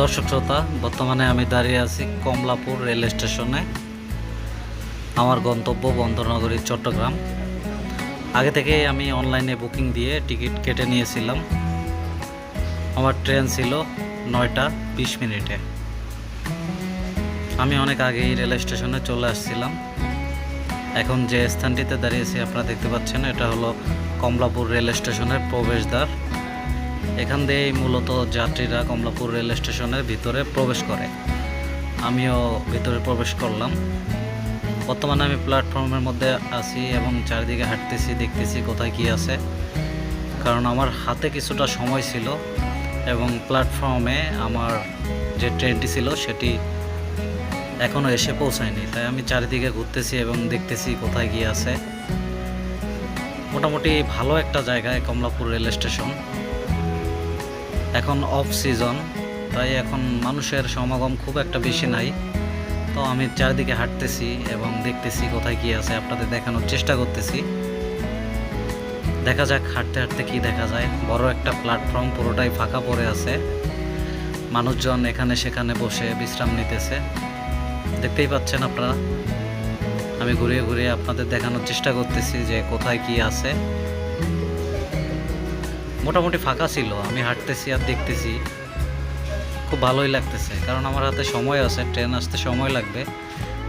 দর্শক শ্রোতা, বর্তমানে আমি দাঁড়িয়ে আছি কমলাপুর রেল স্টেশনে। আমার গন্তব্য বন্দরনগরী, চট্টগ্রাম। আগে থেকে আমি অনলাইনে বুকিং দিয়ে টিকিট কেটে নিয়েছিলাম। আমার ট্রেন ছিল নয়টা বিশ মিনিটে। আমি অনেক আগেই রেল স্টেশনে চলে আসছিলাম। এখন যে স্থানটিতে দাঁড়িয়েছি, আপনারা দেখতে পাচ্ছেন, এটা হলো কমলাপুর রেল স্টেশনের প্রবেশদ্বার। এখান দিয়েই মূলত যাত্রীরা কমলাপুর রেল স্টেশনের ভিতরে প্রবেশ করে। আমিও ভিতরে প্রবেশ করলাম। বর্তমানে আমি প্ল্যাটফর্মের মধ্যে আছি এবং চারিদিকে হাঁটতেছি, দেখতেছি কোথায় কি আছে। কারণ আমার হাতে কিছুটা সময় ছিল এবং প্ল্যাটফর্মে আমার যে ট্রেনটি ছিল সেটি এখনও এসে পৌঁছায়নি। তাই আমি চারিদিকে ঘুরতেছি এবং দেখতেছি কোথায় গিয়ে আছে। মোটামুটি ভালো একটা জায়গায় কমলাপুর রেল স্টেশন। এখন অফ সিজন তাই এখন মানুষের সমাগম খুব একটা বেশি নাই। তো আমি চারদিকে হাঁটতেছি এবং দেখতেছি কোথায় কি আছে, আপনাদের দেখানোর চেষ্টা করতেছি। দেখা যাক হাঁটতে হাঁটতে কি দেখা যায়। বড় একটা প্ল্যাটফর্ম পুরোটাই ফাঁকা পড়ে আছে। মানুষজন এখানে সেখানে বসে বিশ্রাম নিতেছে। দেখতেই পাচ্ছেন আপনারা। আমি ঘুরিয়ে ঘুরিয়ে আপনাদের দেখানোর চেষ্টা করতেছি যে কোথায় কি আছে। মোটামুটি ফাঁকা ছিল। আমি হাঁটতেছি আর দেখতেছি। খুব ভালোই লাগতেছে। কারণ আমার হাতে সময় আছে, ট্রেন আসতে সময় লাগবে।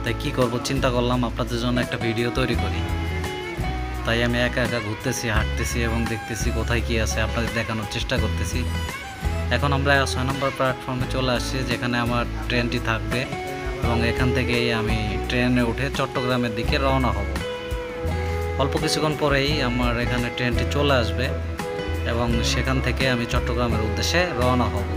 তাই কি করব? চিন্তা করলাম আপনাদের জন্য একটা ভিডিও তৈরি করি। তাই আমি একা একা ঘুরতেছি, হাঁটতেছি এবং দেখতেছি কোথায় কি আছে, আপনাদের দেখানোর চেষ্টা করতেছি। এখন আমরা ছয় নম্বর প্ল্যাটফর্মে চলে আসছি, যেখানে আমার ট্রেনটি থাকবে এবং এখান থেকেই আমি ট্রেনে উঠে চট্টগ্রামের দিকে রওনা হব। অল্প কিছুক্ষণ পরেই আমার এখানে ট্রেনটি চলে আসবে। এবং সেখান থেকে আমি চট্টগ্রামের উদ্দেশ্যে রওনা হব।